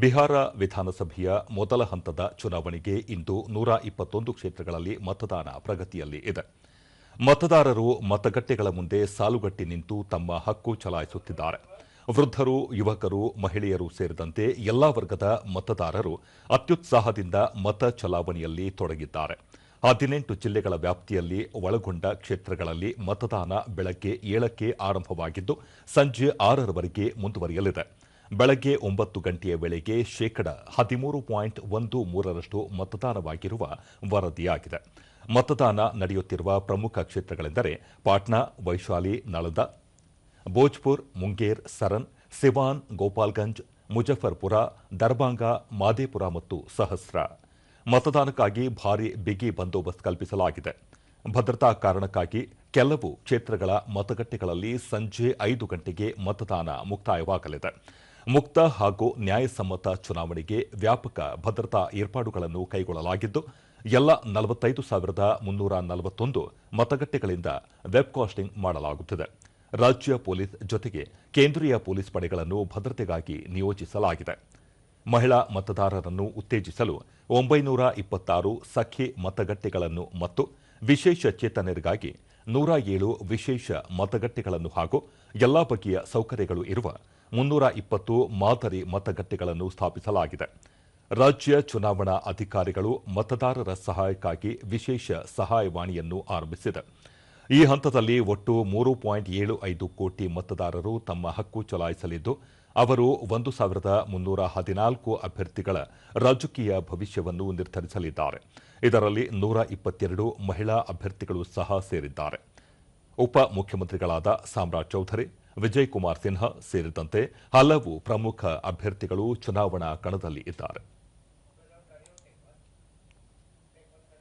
ಬಿಹಾರ ವಿಧಾನಸಭೆಯ ಮೊದಲ ಹಂತದ ಚುನಾವಣೆಗೆ ಇಂದು ನೂರ ಇಪ್ಪತ್ತೊಂದು ಕ್ಷೇತ್ರಗಳಲ್ಲಿ ಮತದಾನ ಪ್ರಗತಿಯಲ್ಲಿ ಇದೆ. ಮತದಾರರು ಮತಗಟ್ಟೆಗಳ ಮುಂದೆ ಸಾಲುಗಟ್ಟಿ ನಿಂತು ತಮ್ಮ ಹಕ್ಕು ಚಲಾಯಿಸುತ್ತಿದ್ದಾರೆ. ವೃದ್ಧರು, ಯುವಕರು, ಮಹಿಳೆಯರು ಸೇರಿದಂತೆ ಎಲ್ಲಾ ವರ್ಗದ ಮತದಾರರು ಅತ್ಯುತ್ಸಾಹದಿಂದ ಮತ ಚಲಾವಣೆಯಲ್ಲಿ ತೊಡಗಿದ್ದಾರೆ. ಹದಿನೆಂಟು ಜಿಲ್ಲೆಗಳ ವ್ಯಾಪ್ತಿಯಲ್ಲಿ ಒಳಗೊಂಡ ಕ್ಷೇತ್ರಗಳಲ್ಲಿ ಮತದಾನ ಬೆಳಗ್ಗೆ ಏಳಕ್ಕೆ ಆರಂಭವಾಗಿದ್ದು, ಸಂಜೆ ಆರರವರೆಗೆ ಮುಂದುವರಿಯಲಿದೆ. ಬೆಳಗ್ಗೆ ಒಂಬತ್ತು ಗಂಟೆಯ ವೇಳೆಗೆ ಶೇಕಡ ಹದಿಮೂರು ಪಾಯಿಂಟ್ ಒಂದು ಮೂರರಷ್ಟು ಮತದಾನವಾಗಿರುವ ವರದಿಯಾಗಿದೆ. ಮತದಾನ ನಡೆಯುತ್ತಿರುವ ಪ್ರಮುಖ ಕ್ಷೇತ್ರಗಳೆಂದರೆ ಪಾಟ್ನಾ, ವೈಶಾಲಿ, ನಳದ, ಭೋಜ್ಪುರ್, ಮುಂಗೇರ್ ಸರನ್ ಸಿವಾನ್, ಗೋಪಾಲ್ಗಂಜ್, ಮುಜಫರ್ಪುರ ದರ್ಬಾಂಗ ಮಾದೇಪುರ ಮತ್ತು ಸಹಸ್ರ. ಮತದಾನಕ್ಕಾಗಿ ಭಾರಿ ಬಿಗಿ ಬಂದೋಬಸ್ತ್ ಕಲ್ಪಿಸಲಾಗಿದೆ. ಭದ್ರತಾ ಕಾರಣಕ್ಕಾಗಿ ಕೆಲವು ಕ್ಷೇತ್ರಗಳ ಮತಗಟ್ಟೆಗಳಲ್ಲಿ ಸಂಜೆ ಐದು ಗಂಟೆಗೆ ಮತದಾನ ಮುಕ್ತಾಯವಾಗಲಿದೆ. ಮುಕ್ತ ಹಾಗೂ ನ್ಯಾಯಸಮ್ಮತ ಚುನಾವಣೆಗೆ ವ್ಯಾಪಕ ಭದ್ರತಾ ಏರ್ಪಾಡುಗಳನ್ನು ಕೈಗೊಳ್ಳಲಾಗಿದ್ದು, ಎಲ್ಲ ನಲವತ್ತೈದು ಸಾವಿರದ ಮುನ್ನೂರ ನಲವತ್ತೊಂದು ಮತಗಟ್ಟೆಗಳಿಂದ ವೆಬ್ಕಾಸ್ಟಿಂಗ್ ಮಾಡಲಾಗುತ್ತಿದೆ. ರಾಜ್ಯ ಪೊಲೀಸ್ ಜೊತೆಗೆ ಕೇಂದ್ರೀಯ ಪೊಲೀಸ್ ಪಡೆಗಳನ್ನು ಭದ್ರತೆಗಾಗಿ ನಿಯೋಜಿಸಲಾಗಿದೆ. ಮಹಿಳಾ ಮತದಾರರನ್ನು ಉತ್ತೇಜಿಸಲು ಒಂಬೈನೂರ ಇಪ್ಪತ್ತಾರು ಸಖಿ ಮತಗಟ್ಟೆಗಳನ್ನು ಮತ್ತು ವಿಶೇಷ ಚೇತನರಿಗಾಗಿ ನೂರ ಏಳು ವಿಶೇಷ ಮತಗಟ್ಟೆಗಳನ್ನು ಹಾಗೂ ಎಲ್ಲಾ ಬಗೆಯ ಸೌಕರ್ಯಗಳು ಇರುವ ಮುನ್ನೂರ ಇಪ್ಪತ್ತು ಮಾದರಿ ಮತಗಟ್ಟೆಗಳನ್ನು ಸ್ಥಾಪಿಸಲಾಗಿದೆ. ರಾಜ್ಯ ಚುನಾವಣಾ ಅಧಿಕಾರಿಗಳು ಮತದಾರರ ಸಹಾಯಕ್ಕಾಗಿ ವಿಶೇಷ ಸಹಾಯವಾಣಿಯನ್ನು ಆರಂಭಿಸಿದೆ. ಈ ಹಂತದಲ್ಲಿ ಒಟ್ಟು ಮೂರು ಪಾಯಿಂಟ್ ಏಳು ಐದು ಕೋಟಿ ಮತದಾರರು ತಮ್ಮ ಹಕ್ಕು ಚಲಾಯಿಸಲಿದ್ದು, ಅವರು ಒಂದು ಸಾವಿರದ ಮುನ್ನೂರ ಹದಿನಾಲ್ಕು ಅಭ್ಯರ್ಥಿಗಳ ರಾಜಕೀಯ ಭವಿಷ್ಯವನ್ನು ನಿರ್ಧರಿಸಲಿದ್ದಾರೆ. ಇದರಲ್ಲಿ ನೂರ ಇಪ್ಪತ್ತೆರಡು ಮಹಿಳಾ ಅಭ್ಯರ್ಥಿಗಳು ಸಹ ಸೇರಿದ್ದಾರೆ. ಉಪ ಮುಖ್ಯಮಂತ್ರಿಗಳಾದ ಸಾಮ್ರಾಜ್ ಚೌಧರಿ ವಿಜಯ್ ಕುಮಾರ್ ಸಿನ್ಹಾ ಸೇರಿದಂತೆ ಹಲವು ಪ್ರಮುಖ ಅಭ್ಯರ್ಥಿಗಳು ಚುನಾವಣಾ ಕಣದಲ್ಲಿ ಇದ್ದಾರೆ